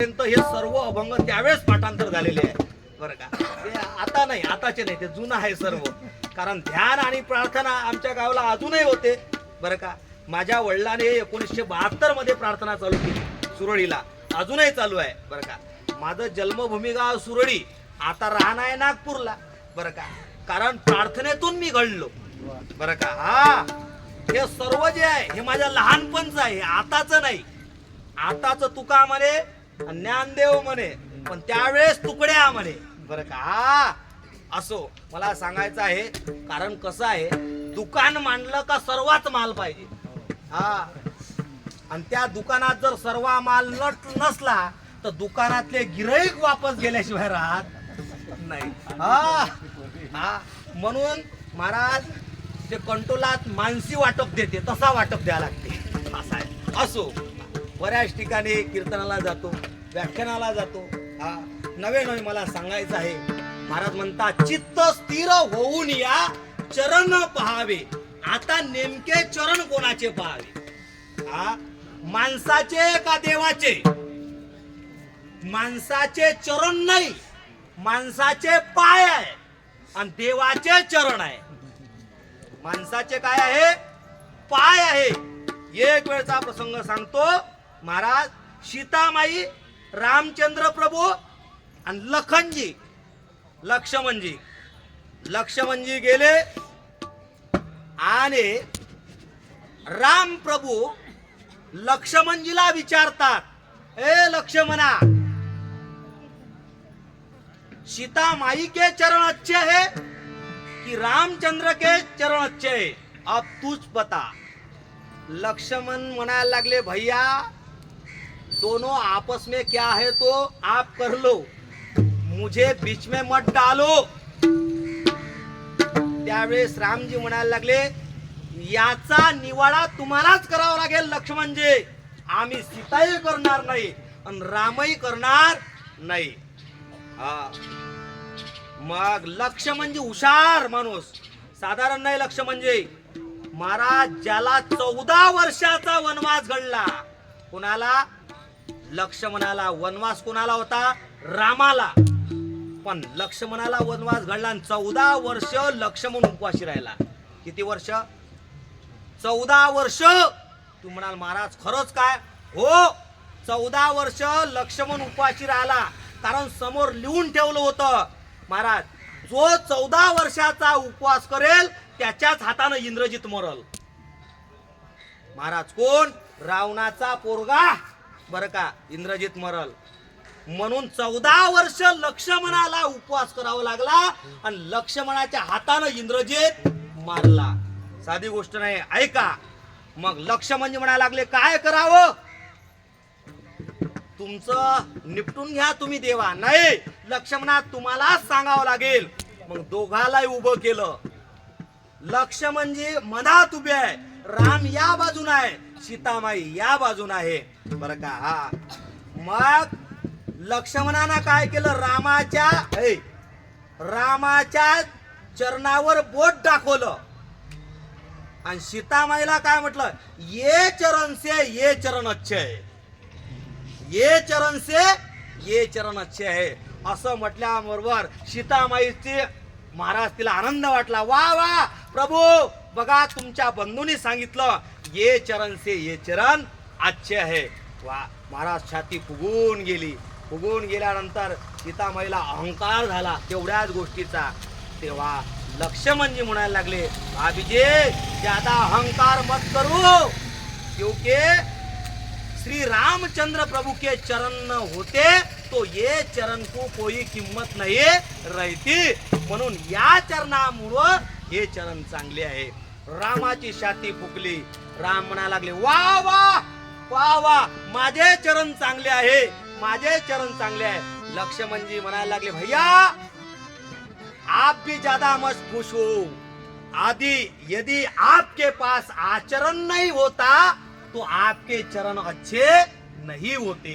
पर्यंत हे सर्व अभंग त्यावेळेस पाठांतर झालेले आहे बरं का? ते आता नाही आताचे नाही ते जुनं आहे सर्व. कारण ध्यान आणि प्रार्थना आमच्या गावाला अजूनही होते. बरं का? माझ्या वडिलांनी एकोणीसशे बहात्तरमध्ये प्रार्थना चालू केली सुरळीला. अजूनही चालू आहे. बरं का? माझं जन्मभूमी गाव सुरळी आता राहणं आहे नागपूरला. बरं का? कारण प्रार्थनेतून मी घडलो. बरं का? हा. हे सर्व जे आहे हे माझ्या लहानपणचं आहे आताच नाही. आताच तुका म्हणे ज्ञानदेव म्हणे पण त्यावेळेस तुकड्या म्हणे. बरं का? असो मला सांगायचं आहे कारण कसं आहे दुकान मांडलं का सर्वात माल पाहिजे. हा. आणि त्या दुकानात जर सर्व माल नट नसला तर दुकानातले गिराईक वापस गेल्याशिवाय राहत नाही. हा. हा. म्हणून महाराज ते कंटोलात मानसी वाटप देते तसा वाटप द्यावा लागते. असा आहे. असो. बऱ्याच ठिकाणी कीर्तनाला जातो व्याख्यानाला जातो. हा नवे नवे मला सांगायचं आहे महाराज म्हणतात चित्त स्थिर होऊन या चरण पहावे. आता नेमके चरण कोणाचे पहावे? हा माणसाचे का देवाचे? माणसाचे चरण नाही माणसाचे पाय आहे आणि देवाचे चरण आहे. माणसाचे काय आहे? पाय आहे. एक वेळचा प्रसंग सांगतो. महाराज सीतामाई रामचंद्र प्रभू आणि लखनजी. लक्ष्मणजी. लक्ष्मणजी गेले आणि राम प्रभू लक्ष्मणजीला विचारतात ए लक्ष्मणा सीता माई के चरण अच्छे है कि रामचंद्र के चरण अच्छे है? अब तूच बता. लक्ष्मण म्हणायला लागले भैया दोनों आपस में क्या है तो आप कर लो। मुझे बीच में मत डालो। त्यावेळेस रामजी म्हणायला लागले याचा निवाडा तुम्हालाच करावा लागेल लक्ष्मणजी. आम्ही सीताही करणार नाही आणि रामही करणार नाही. मग लक्ष म्हणजे हुशार माणूस. साधारण नाही लक्ष म्हणजे महाराज ज्याला चौदा वर्षाचा वनवास घडला कुणाला? लक्ष्मणाला वनवास कुणाला होता? रामाला. पण लक्ष्मणाला वनवास घडला आणि चौदा वर्ष लक्ष्मण उपवाशी राहिला. किती वर्ष? चौदा वर्ष. तू म्हणाल महाराज खरंच काय? हो चौदा वर्ष लक्ष्मण उपवाशी राहिला. कारण समोर लिहून ठेवलं होतं महाराज जो चौदा वर्षाचा उपवास करेल त्याच्याच हातानं इंद्रजित मरल. महाराज कोण? रावणाचा पोरगा. बरं का इंद्रजित मरल. म्हणून चौदा वर्ष लक्ष्मणाला उपवास करावा लागला आणि लक्ष्मणाच्या हातानं इंद्रजित मारला. साधी गोष्ट नाही ऐका. मग लक्ष म्हणजे म्हणायला लागले काय करावं? तुमचं निपटून घ्या तुम्ही देवा. नाही लक्ष्मणा तुम्हालाच सांगावं लागेल. मग दोघालाही उभं केलं. लक्ष्मणजी मनात उभे आहे. राम या बाजून आहे. सीतामाई या बाजून आहे. बर का? हा. मग लक्ष्मणानं काय केलं? रामाच्या रामाच्या चरणावर बोट दाखवलं. आणि सीतामाईला काय म्हटलं? ये चरण से ये चरण अच्छे ये चरण से ये चरण अच्छे आहे असं म्हटल्याबरोबर सीतामाईचे महाराज तिला आनंद वाटला. वा वा प्रभू बघा तुमच्या बंधूंनी सांगितलं ये चरण से ये चरण अच्छे आहे वा महाराज छाती फुगून गेली. फुगून गेल्यानंतर सीतामाईला अहंकार झाला तेवढ्याच गोष्टीचा. तेव्हा लक्ष्मणजी म्हणायला लागले भाभीजे ज्यादा अहंकार मत करू क्योंकि श्री रामचंद्र प्रभु के चरण न होते तो ये चरण को कोई किंमत नाही रहती. म्हणून या चरणामुळं हे चरण चांगले आहे. रामाची छाती फुकली राम म्हणा लागले वा वा वा वा माझे चरण चांगले आहे माझे चरण चांगले आहे. लक्ष्मणजी म्हणायला लागले भैया आप भी ज्यादा मस्त खुश हो. आदि यदि आपके पास आचरण नहीं होता तो आपके चरण अच्छे नहीं होते.